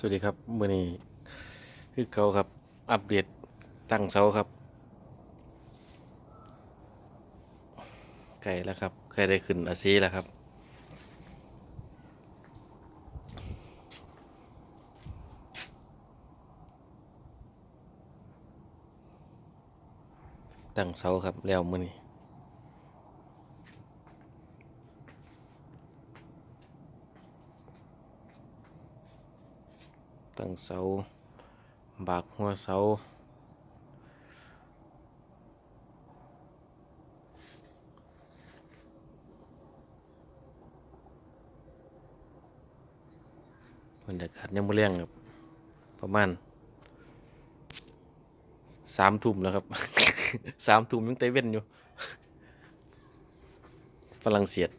สวัสดีครับเมื่อนี้คือเขาครับ อัปเดตตั้งเสาครับไก่แล้วครับไก่ได้ขึ้นอาซีแล้วครับ ตั้งเสาครับแล้วมื่อนี้ ตั้งเสาบากหัวเสาบรรยากาศยังไม่เลี้ยงครับ ประมาณสามทุ่มแล้วครับ สามทุ่มยังเตเว่นอยู่ฝรั่งเศส